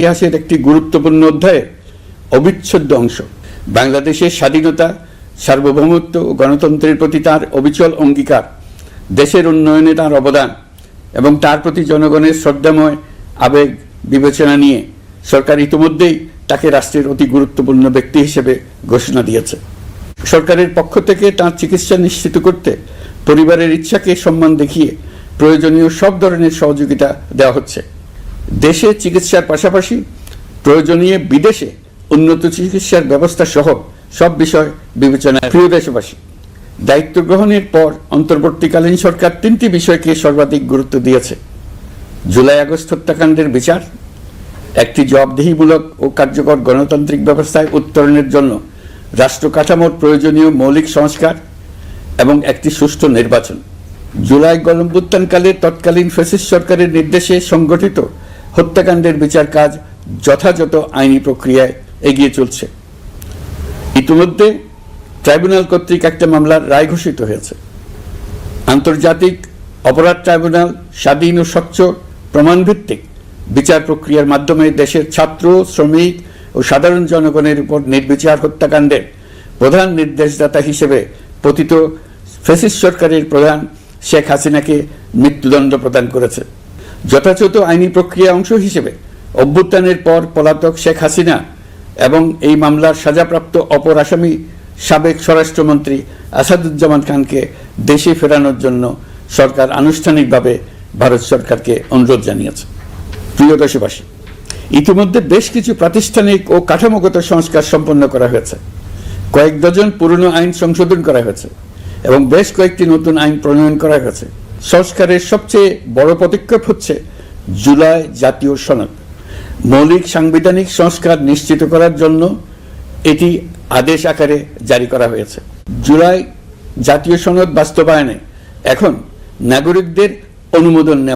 ইতিহাসের একটি গুরুত্বপূর্ণ অধ্যায়ের অবিচ্ছেদ্য অংশ। বাংলাদেশের স্বাধীনতা, সার্বভৌমত্ব ও গণতন্ত্রের প্রতি তার অবিচল অঙ্গীকার, দেশের উন্নয়নে তার অবদান এবং তার প্রতি জনগণের শ্রদ্ধাময় আবেগ বিবেচনা নিয়ে সরকার ইতিমধ্যেই তাকে রাষ্ট্রের অতি গুরুত্বপূর্ণ ব্যক্তি হিসেবে ঘোষণা দিয়েছে। সরকারের পক্ষ থেকে তার চিকিৎসা নিশ্চিত করতে পরিবারের ইচ্ছাকে সম্মান দেখিয়ে প্রয়োজনীয় সব ধরনের সহযোগিতা দেওয়া হচ্ছে। দেশে চিকিৎসার পাশাপাশি প্রয়োজনীয় বিদেশে উন্নত চিকিৎসার ব্যবস্থা সহ সব বিষয় বিবেচনায় প্রিয় দেশবাসী, দায়িত্ব গ্রহণের পর অন্তর্বর্তীকালীন সরকার তিনটি বিষয়কে সর্বাধিক গুরুত্ব দিয়েছে। জুলাই আগস্ট হত্যাকাণ্ডের বিচার, একটি জবাবদিহিমূলক ও কার্যকর গণতান্ত্রিক ব্যবস্থায় উত্তরণের জন্য রাষ্ট্র কাঠামোর প্রয়োজনীয় মৌলিক সংস্কার এবং একটি সুষ্ঠু নির্বাচন। জুলাই গণভ্যুত্থানকালে তৎকালীন ফেসিস সরকারের নির্দেশে সংগঠিত হত্যাকাণ্ডের বিচার কাজ যথাযথ আইনি প্রক্রিয়ায় এগিয়ে চলছে। ইতিমধ্যে ট্রাইব্যুনাল কর্তৃক একটা মামলার রায় ঘোষিত হয়েছে। আন্তর্জাতিক অপরাধ ট্রাইব্যুনাল স্বাধীন ও স্বচ্ছ প্রমাণভিত্তিক বিচার প্রক্রিয়ার মাধ্যমে দেশের ছাত্র, শ্রমিক ও সাধারণ জনগণের উপর নির্বিচার হত্যাকাণ্ডের প্রধান নির্দেশদাতা হিসেবে পতিত ফেসিস সরকারের প্রধান শেখ হাসিনাকে মৃত্যুদণ্ড প্রদান করেছে। যথাযথ আইনি প্রক্রিয়া অংশ হিসেবে অভ্যুত্থানের পর পলাতক শেখ হাসিনা এবং এই মামলার সাজাপ্রাপ্ত অপর আসামি সাবেক স্বরাষ্ট্রমন্ত্রী আসাদুজ্জামান খানকে দেশে ফেরানোর জন্য সরকার আনুষ্ঠানিকভাবে ভারত সরকারকে অনুরোধ জানিয়েছে। প্রিয় দেশবাসী, ইতিমধ্যে বেশ কিছু প্রাতিষ্ঠানিক ও কাঠামোগত সংস্কার সম্পন্ন করা হয়েছে। কয়েক ডজন পুরনো আইন সংশোধন করা হয়েছে এবং বেশ কয়েকটি নতুন আইন প্রণয়ন করা হয়েছে। সংস্কারের সবচেয়ে বড় পদক্ষেপ হচ্ছে জুলাই জাতীয় সনদ। মৌলিক সাংবিধানিক সংস্কার নিশ্চিত করার জন্য এটি আদেশ আকারে জারি করা হয়েছে। জুলাই জাতীয় সনদ বাস্তবায়নে এখন নাগরিকদের অনুমোদন